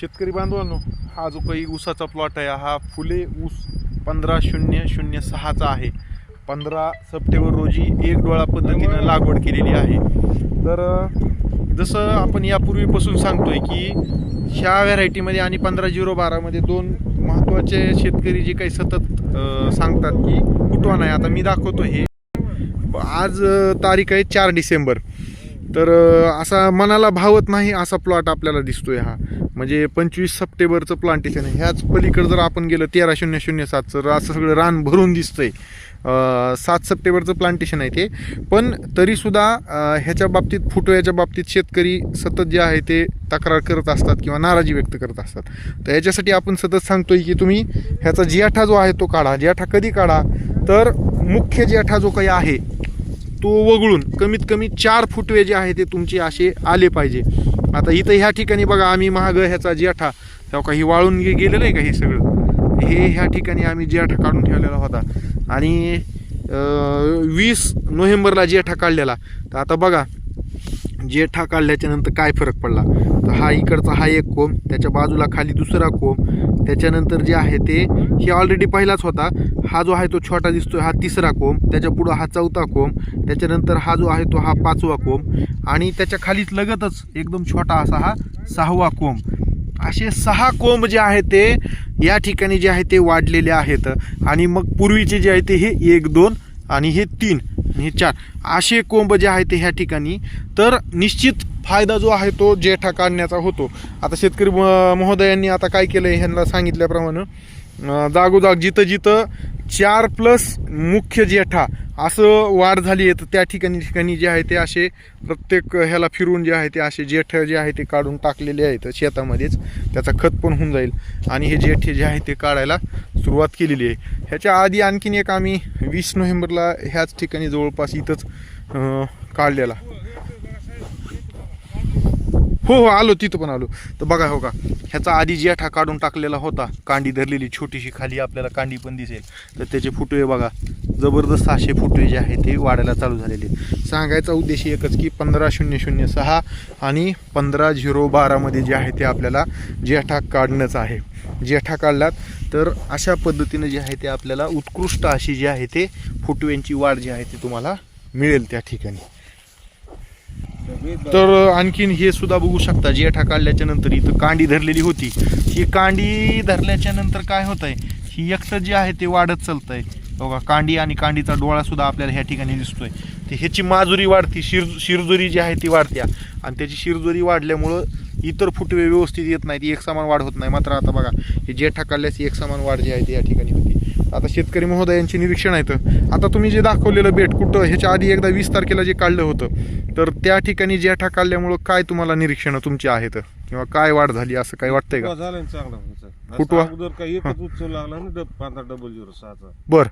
शेतकरी बांधवांनो हा जो काही ऊसाचा प्लॉट आहे हा फुले ऊस पंधरा शून्य शून्य सहाचा आहे. पंधरा सप्टेंबर रोजी एक डोळा पद्धतीनं लागवड केलेली आहे. तर जसं आपण यापूर्वीपासून सांगतोय की ह्या व्हरायटीमध्ये आणि पंधरा झिरो बारामध्ये दोन महत्त्वाचे शेतकरी जे काही सतत सांगतात की कुठवा नाही. आता मी दाखवतो हे. आज तारीख आहे चार डिसेंबर. तर असा मनाला भावत नाही असा प्लॉट आपल्याला दिसतोय हा. म्हणजे पंचवीस सप्टेंबरचं प्लांटेशन आहे. ह्याच पलीकडे जर आपण गेलं तेरा शून्य शून्य सातचं असं सगळं रान भरून दिसतंय. सात सप्टेंबरचं प्लांटेशन आहे ते. पण तरीसुद्धा ह्याच्या बाबतीत फुटव्याच्या बाबतीत शेतकरी सतत जे आहे ते तक्रार करत असतात किंवा नाराजी व्यक्त करत असतात. तर याच्यासाठी आपण सतत सांगतोय की तुम्ही ह्याचा जियाठा जो आहे तो काढा. जियाठा कधी काढा? तर मुख्य जियाठा जो काही आहे तो वगळून कमीत कमी चार फुटवे जे आहे ते तुमचे असे आले पाहिजे. आता इथं ह्या ठिकाणी बघा आम्ही महाग ह्याचा जेठा तेव्हा काही वाळून गेलेलं आहे का हे सगळं? हे ह्या ठिकाणी आम्ही जेठा काढून ठेवलेला होता. आणि वीस नोव्हेंबरला जेठा काढलेला. तर आता बघा जेठा काढल्याच्यानंतर काय फरक पडला? तर हा इकडचा हा एक कोंब त्याच्या बाजूला खाली दुसरा कोंब. त्याच्यानंतर जे आहे ते हे ऑलरेडी पहिलाच होता. हा जो आहे तो छोटा दिसतोय हा तिसरा कोंब. त्याच्या पुढं हा चौथा कोंब. त्याच्यानंतर हा जो आहे तो हा पाचवा कोंब. आणि त्याच्या खालीच लगतच एकदम छोटा असा हा सहावा कोंब. असे सहा कोंब जे आहे ते या ठिकाणी जे आहे ते वाढलेले आहेत. आणि मग पूर्वीचे जे आहे ते हे एक दोन आणि हे तीन. आणि हे चार असे कोंब जे आहे ते ह्या ठिकाणी तर निश्चित फायदा जो आहे तो जेठा काढण्याचा होतो. आता शेतकरी म- महोदयांनी आता काय केलं आहे ह्यांना सांगितल्याप्रमाणे जागोजाग जिथं जिथं चार प्लस मुख्य जेठा असं वाढ झाली आहे. तर त्या ठिकाणी ठिकाणी जे आहे ते असे प्रत्येक ह्याला फिरून जे आहे ते असे जेठ जे आहे ते काढून टाकलेले आहेत शेतामध्येच. त्याचा खत पण होऊन जाईल. आणि हे जेठे जे आहे ते काढायला सुरुवात केलेली आहे. ह्याच्या आधी आणखीन एक आम्ही वीस नोव्हेंबरला ह्याच ठिकाणी जवळपास इथंच काढलेला. हो हो आलो तिथं पण आलो. तर बघा हो का ह्याचा आधी जेठा काढून टाकलेला होता कांडी धरलेली छोटीशी खाली आपल्याला कांडी पण दिसेल. तर त्याचे फुटवे बघा जबरदस्त असे फुटवे जे आहे ते वाढायला चालू झालेले सांगायचा उद्देश एकच की पंधरा शून्य शून्य सहा आणि पंधरा झिरो बारामध्ये जे आहे ते आपल्याला जेठा काढणंच आहे. जेठा काढलात तर अशा पद्धतीनं जे आहे ते आपल्याला उत्कृष्ट अशी जी आहे ते फुटव्यांची वाढ जी आहे ती तुम्हाला मिळेल त्या ठिकाणी. तर आणखीन हे सुद्धा बघू शकता जेठा काढल्याच्या नंतर इथं कांडी धरलेली होती. ही कांडी धरल्याच्या नंतर काय होत आहे ही एकटं जे आहे ते वाढत चालत आहे बघा कांडी आणि कांडीचा डोळा सुद्धा आपल्याला ह्या ठिकाणी दिसतोय. ते ह्याची माजुरी वाढती शिर शिरजुरी जी आहे ती वाढत्या. आणि त्याची शिरजुरी वाढल्यामुळं इतर फुटवे व्यवस्थित येत नाहीत एक समान वाढ होत नाही. मात्र आता बघा हे जेठा काढल्यास एक समान वाढ जी आहे ती या ठिकाणी आता शेतकरी महोदयांचे निरीक्षण आहेत आता तुम्ही जे दाखवलेलं बेट कुठं ह्याच्या आधी एकदा वीस तारखेला जे काढलं होतं तर त्या ठिकाणी जेठा काढल्यामुळं काय तुम्हाला निरीक्षणं तुमची आहेत किंवा काय वाढ झाली असं काय वाटतंय का झालं चांगला व्हायचा. फुटवा? बर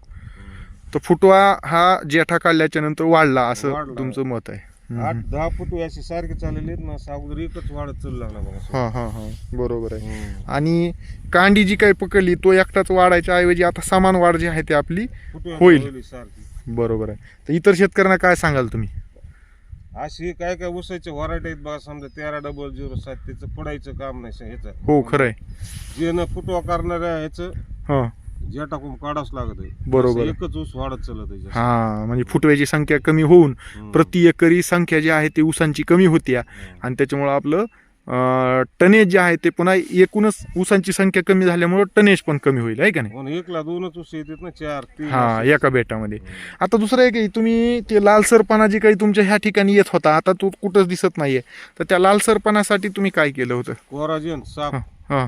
तर फुटवा हा जेठा काढल्याच्या नंतर वाढला असं. तुमचं मत आहे. आठ दहा फुटवे असे सारखे चाललेले आहेत ना अगोदर एकच वाढत चालू लागला बघा हा हा हा. बरोबर आहे. आणि कांडी जी काही पकडली तो एकटाच वाढायच्या ऐवजी आता समान वाढ जी आहे ती आपली फुटवे होईल. सारखी. बरोबर आहे. तर इतर शेतकऱ्यांना काय सांगाल तुम्ही? अशी काय काय उसाचे व्हरायटी आहेत बघा समजा तेरा डबल झिरो सात त्याचं पडायचं काम नाही ह्याचं. हो खरंय जे न फुटवा करणाऱ्या ह्याचं हा. जे टाकून काढावंच लागत आहे. बरोबर. असं एकच ऊस वाढत चालत आहे जास्त. हा म्हणजे फुटव्याची संख्या कमी होऊन हम्म. प्रति एकरी संख्या जी आहे ती ऊसांची कमी होती. आणि त्याच्यामुळं आपलं अं, टनेज जे आहे ते पुन्हा एकूणच ऊसांची संख्या कमी झाल्यामुळं टनेज पण कमी होईल आहे का नाही? म्हणून एकला दोनच ऊस येतात ना चार तीन हा असे. एका बेटामध्ये. आता दुसरं एक आहे, तुम्ही ते लालसरपणा जी काही तुमच्या ह्या ठिकाणी येत होता आता तो कुठंच दिसत नाहीये. तर त्या लालसरपणासाठी तुम्ही काय केलं होतं? कोराजेन साप. हा.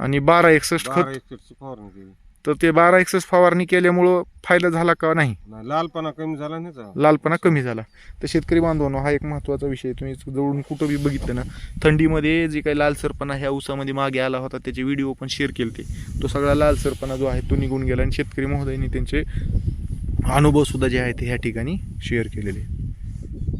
आणि बारा एकसष्ट बारा खत एकरची फवारणी केली. तर ते बारा एकसष्ट फवारणी केल्यामुळं फायदा झाला का नाही? नाही लालपणा कमी झाला नाही का लालपणा कमी झाला. तर शेतकरी बांधवांनो हा एक महत्त्वाचा विषय तुम्ही जवळून कुठं बी बघितलं ना थंडीमध्ये जे काही लालसरपणा ह्या ऊसामध्ये मागे आला होता त्याचे व्हिडिओ पण शेअर केले तो सगळा लालसरपणा जो आहे तो निघून गेला आणि शेतकरी महोदयांनी त्यांचे अनुभव सुद्धा जे आहेत ते ह्या ठिकाणी शेअर केलेले.